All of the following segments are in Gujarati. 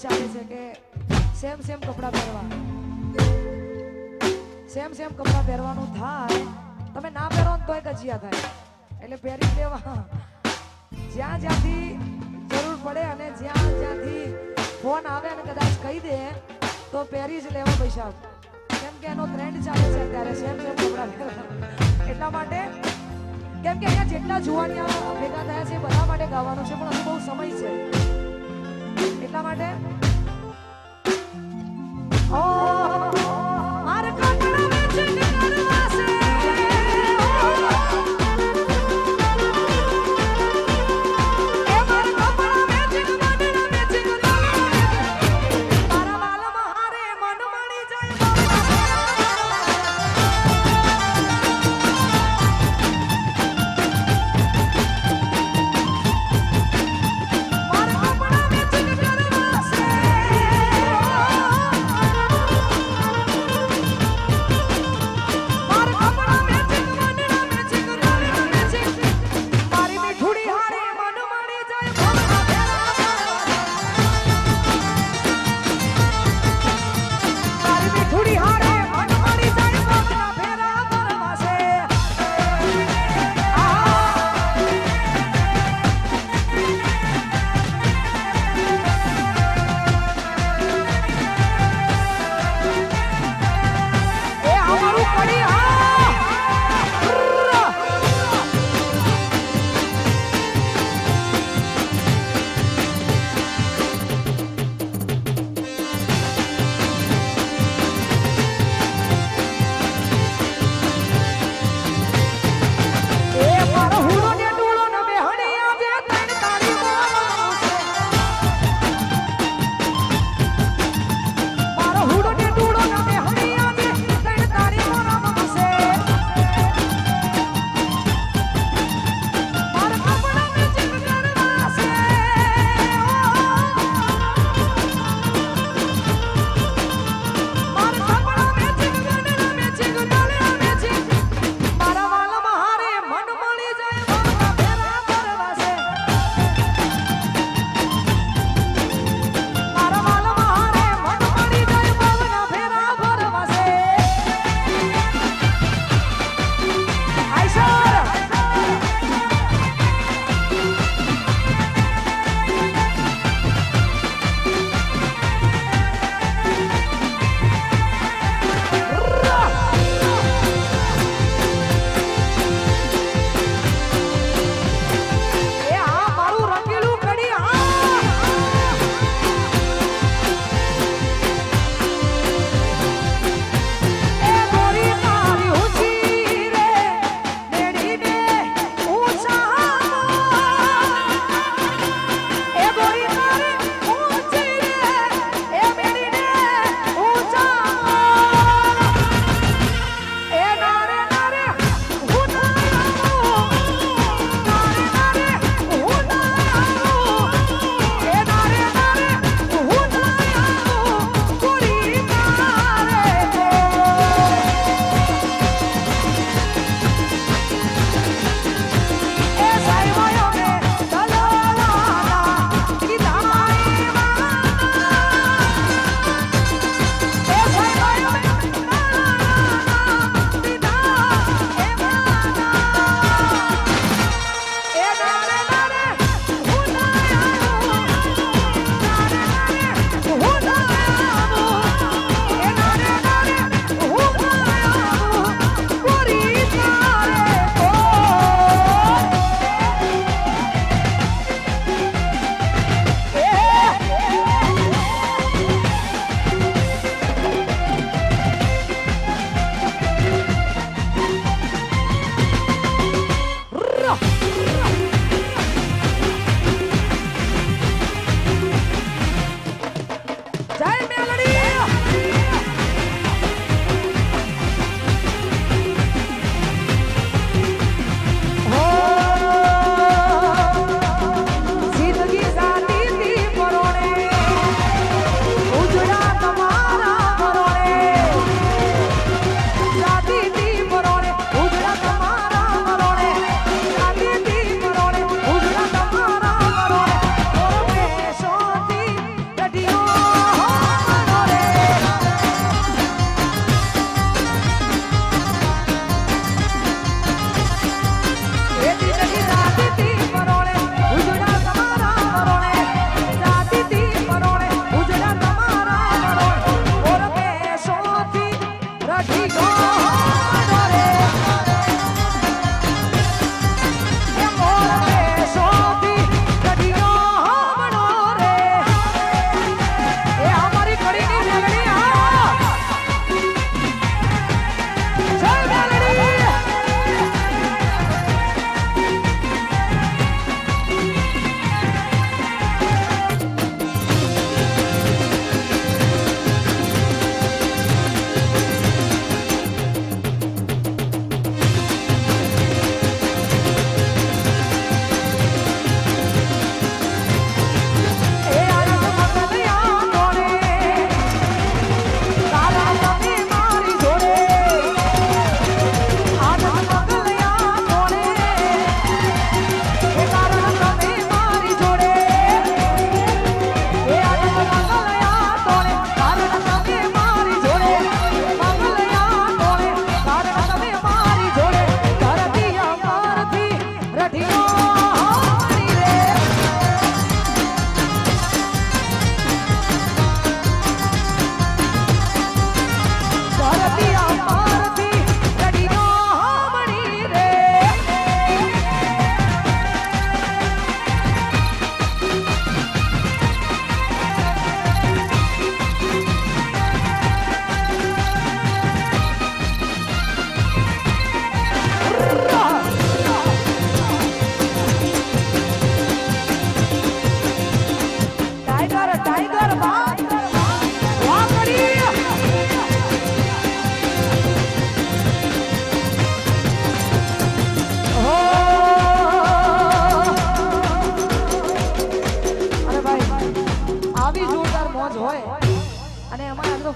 ચાલે છે કે સેમ સેમ કપડાં પહેરવા સેમ સેમ કપડાં પહેરવાનું થાય તમે ના પહેરો ને તોય ગજિયા થાય એટલે પહેરી લેવા જ્યાં જ્યાંથી જરૂર પડે અને જ્યાં જ્યાંથી ફોન આવે અને કદાચ કહી દે તો પહેરી જ લેવા પૈસા કેમ કે એનો ટ્રેન્ડ ચાલે છે અત્યારે સેમ સેમ કપડાં પહેરવા એટલા માટે કેમ કે અહીંયા જેટલા જુવાનિયા ભેગા થયા છે બધા માટે ગાવાનું છે પણ હજુ બહુ સમય છે એટલા માટે?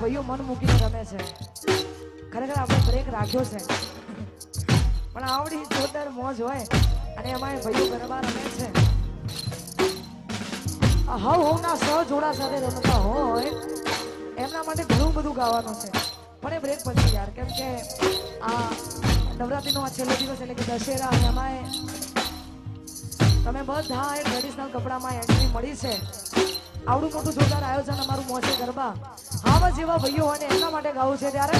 ભાઈઓ મન મૂકીને રમે છે. ખરેખર આપણે બ્રેક રાખ્યો છે. પણ આવડી જોરદાર મોજ હોય અને એમાં ભાઈઓ ગરબા રમે છે. હવ હવના સહ જોડા સાથે રમતા હોય, એમના માટે ઘણું બધું ગાવાનું છે. પણ એ બ્રેક પછી યાર, કેમ કે આ નવરાત્રીનો આ છેલ્લો દિવસ એટલે કે દશેરા અને એમાંય તમે બધા એ ટ્રેડિશનલ કપડામાં એન્ટ્રી મળી છે. આવડું મોટું જોરદાર આયોજન અમારું મોસે ગરબા. જેવા ભાઈઓ હોય ને એમના માટે ગાવું છે ત્યારે